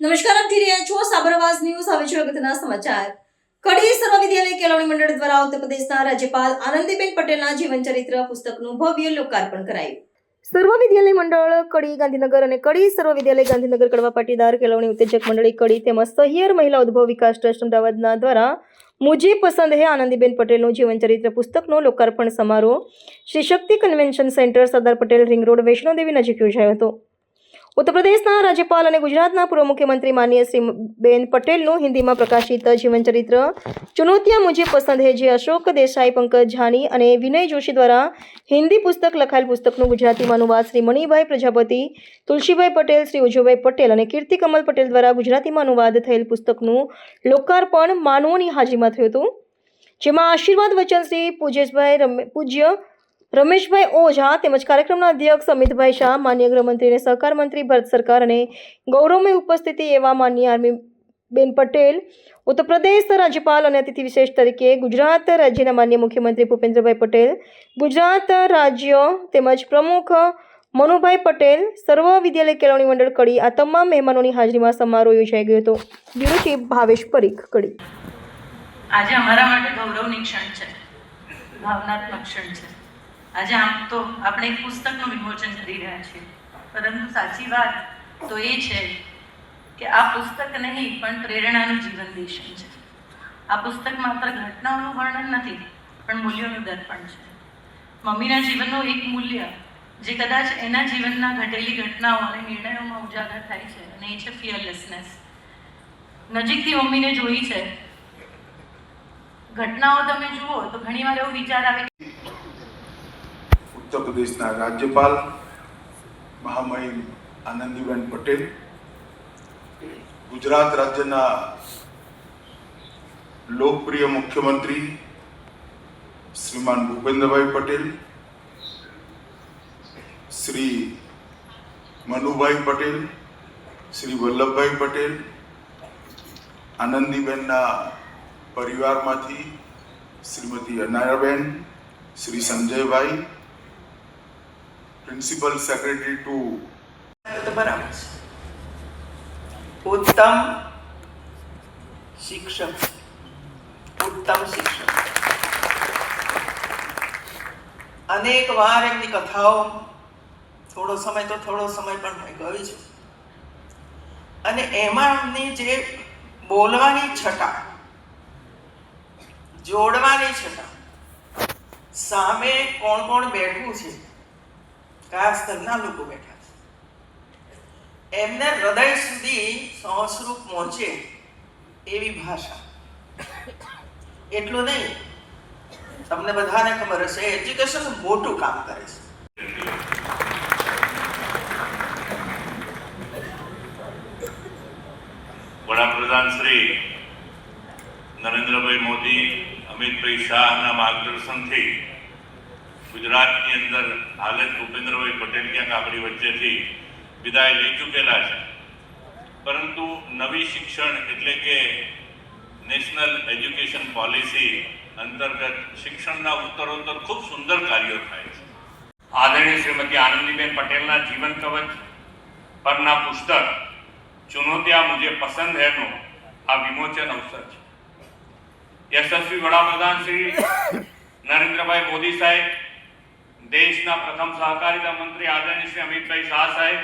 નમસ્કાર, આપ જોઈ રહ્યા છો સાબરવાસ ન્યૂઝ. હવે છે અગત્યના સમાચાર. કડી સર્વવિદ્યાલય કેળવણી મંડળ દ્વારા ઉત્તર પ્રદેશના રાજ્યપાલ આનંદીબેન પટેલના જીવનચરિત્ર પુસ્તકનું ભવ્ય લોકાર્પણ કરાયું. સર્વ વિદ્યાલય મંડળ કડી ગાંધીનગર અને કડી સર્વ વિદ્યાલય ગાંધીનગર કડવા પાટીદાર કેળવણી ઉત્તેજક મંડળી કડી તેમજ સહિયર મહિલા ઉદ્ભવ વિકાસ ટ્રસ્ટ અમદાવાદના દ્વારા મુજે પસંદ હે આનંદીબેન પટેલનું જીવનચરિત્ર પુસ્તકનો લોકાર્પણ સમારોહ. Shri Shakti convention centre Sardar Patel ring road Vaishnodevi નજીક યોજાયો હતો. ઉત્તર પ્રદેશના રાજ્યપાલ અને ગુજરાતના પૂર્વ મુખ્યમંત્રી માનનીય શ્રી પટેલનું હિન્દીમાં પ્રકાશિત જીવનચરિત્ર ચુનૌતિયા મુજે પસંદ હે જે અશોક દેસાઈ, પંકજ ઝાની અને વિનય જોશી દ્વારા હિન્દી પુસ્તક, લખાયેલ પુસ્તકનું ગુજરાતીમાં અનુવાદ શ્રી મણિભાઈ પ્રજાપતિ, તુલસીભાઈ પટેલ, શ્રી ઉજવભાઈ પટેલ અને કીર્તિ કમલ પટેલ દ્વારા ગુજરાતીમાં અનુવાદ થયેલ પુસ્તકનું લોકાર્પણ માનવોની હાજરીમાં થયું હતું. જેમાં આશીર્વાદ વચન શ્રી પૂજેશભાઈ રમે- પૂજ્ય રમેશભાઈ ઓઝા તેમજ કાર્યક્રમના અધ્યક્ષ અમિતભાઈ શાહ, માન્ય ગૃહમંત્રી અને સહકાર મંત્રી ભારત સરકાર અને ગૌરવમય ઉપસ્થિતિ એવા માન્ય આર્મી બેન પટેલ ઉત્તર પ્રદેશ રાજ્યપાલ અને અતિથિ વિશેષ તરીકે ગુજરાત રાજ્યના માન્ય મુખ્યમંત્રી ભૂપેન્દ્રભાઈ પટેલ, ગુજરાત રાજ્ય તેમજ પ્રમુખ મનુભાઈ પટેલ, સર્વ વિદ્યાલય કેળવણી મંડળ કડી આ તમામ મહેમાનોની હાજરીમાં સમારોહ યોજાઈ ગયો હતો. Bureau chief Bhavesh Parikh Kadi. આજે અમારા માટે ગૌરવની ક્ષણ છે, ભાવનાત્મક ક્ષણ છે. આજે આમ તો આપણે એક પુસ્તકનું વિમોચન કરી રહ્યા છીએ. પરંતુ સાચી વાત તો એ છે કે આ પુસ્તક નહીં, પણ પ્રેરણાનું જીવન દેશન છે. આ પુસ્તક માત્ર ઘટનાઓનું વર્ણન નથી, પણ મૂલ્યોનું દર્પણ છે. મમ્મીના જીવનનું એક મૂલ્ય, જે કદાચ એના જીવનના ઘટેલી ઘટનાઓ અને નિર્ણયોમાં ઉજાગર થાય છે, અને એ છે ફિયરલેસનેસ નજીકથી મમ્મીને જોઈ છે. ઘટનાઓ તમે જુઓ તો ઘણીવાર એવો વિચાર આવે ઉત્તર પ્રદેશના રાજ્યપાલ મહામહિમ આનંદીબેન પટેલ, ગુજરાત રાજ્યના લોકપ્રિય મુખ્યમંત્રી શ્રીમાન ભૂપેન્દ્રભાઈ પટેલ, શ્રી મનુભાઈ પટેલ, શ્રી વલ્લભભાઈ પટેલ, આનંદીબેનના પરિવારમાંથી Shrimati Anayaben, Shri Sanjaybhai principal secretary to બરાબર ઉત્તમ શિક્ષક. ઉત્તમ શિક્ષક. અનેક વાર એમની કથાઓ થોડો સમય તો થોડો સમય પણ હોય ગયો છે. અને એમાં એમની જે બોલવાની છટા, જોડવાની છટા, સામે કોણ કોણ બેઠું છે કયા લોકો બેઠા એમને હૃદય સુધી સંસ્કૃત પહોંચે એવી ભાષા. એટલું નહીં. તમને બધાને ખબર હશે એજ્યુકેશન મોટું કામ કરે છે. વડાપ્રધાન શ્રી નરેન્દ્રભાઈ મોદી, અમિતભાઈ શાહના માર્ગદર્શનથી ગુજરાતની અંદર હાલ ભૂપેન્દ્રભાઈ પટેલ ક્યાંક આપણી વચ્ચેથી વિદાય લઈ ચૂકેલા છે. પરંતુ નવી શિક્ષણ એટલે કે નેશનલ એજ્યુકેશન પોલિસી અંતર્ગત શિક્ષણના ઉત્તરોત્તર ખૂબ સુંદર કાર્યો થાય છે. આદરણીય શ્રીમતી આનંદીબેન પટેલના જીવન કવચ પરના પુસ્તક ચુનૌતિયા મુજે પસંદ હેનો આ વિમોચન અવસર છે. યશસ્વી વડાપ્રધાન શ્રી નરેન્દ્રભાઈ મોદી સાહેબ દેશના પ્રથમ સહકારિતા મંત્રી આદરણીય શ્રી અમિતભાઈ શાહ સાહેબ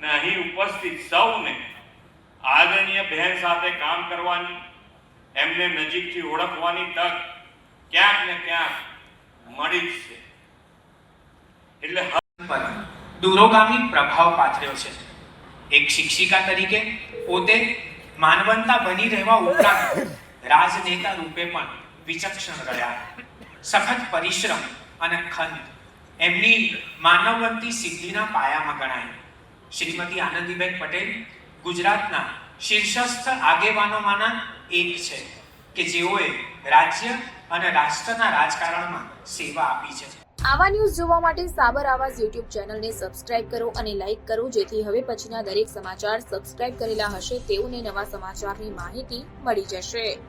ને અહીં ઉપસ્થિત સૌને આદરણીય બહેન સાથે કામ કરવાની, એમને નજીકથી ઓળખવાની તક ક્યાંક ને ક્યાંક મળી છે. એટલે દૂરોગામી પ્રભાવ પાથર્યો છે. એક શિક્ષિકા તરીકે પોતે માનવંતા બની રહેવા ઉપરાંત રાજનેતા રૂપે પણ વિચક્ષણ રહ્યા. સખત પરિશ્રમ અને ખંત એમની માનવવંતી સિદ્ધિના પાયામાં ગણાય. શ્રીમતી આનંદીબેન પટેલ ગુજરાતના શીર્ષસ્થ આગેવાનોમાંના એક છે કે જેઓએ રાજ્ય અને રાષ્ટ્રના રાજકારણમાં સેવા આપી છે. આવા ન્યૂઝ જોવા માટે સાબર આવાજ યુટ્યુબ ચેનલને સબસ્ક્રાઇબ કરો અને લાઇક કરો, જેથી હવે પછીના દરેક સમાચાર સબસ્ક્રાઇબ કરેલા હશે તેઓને નવા સમાચારની માહિતી મળી જશે.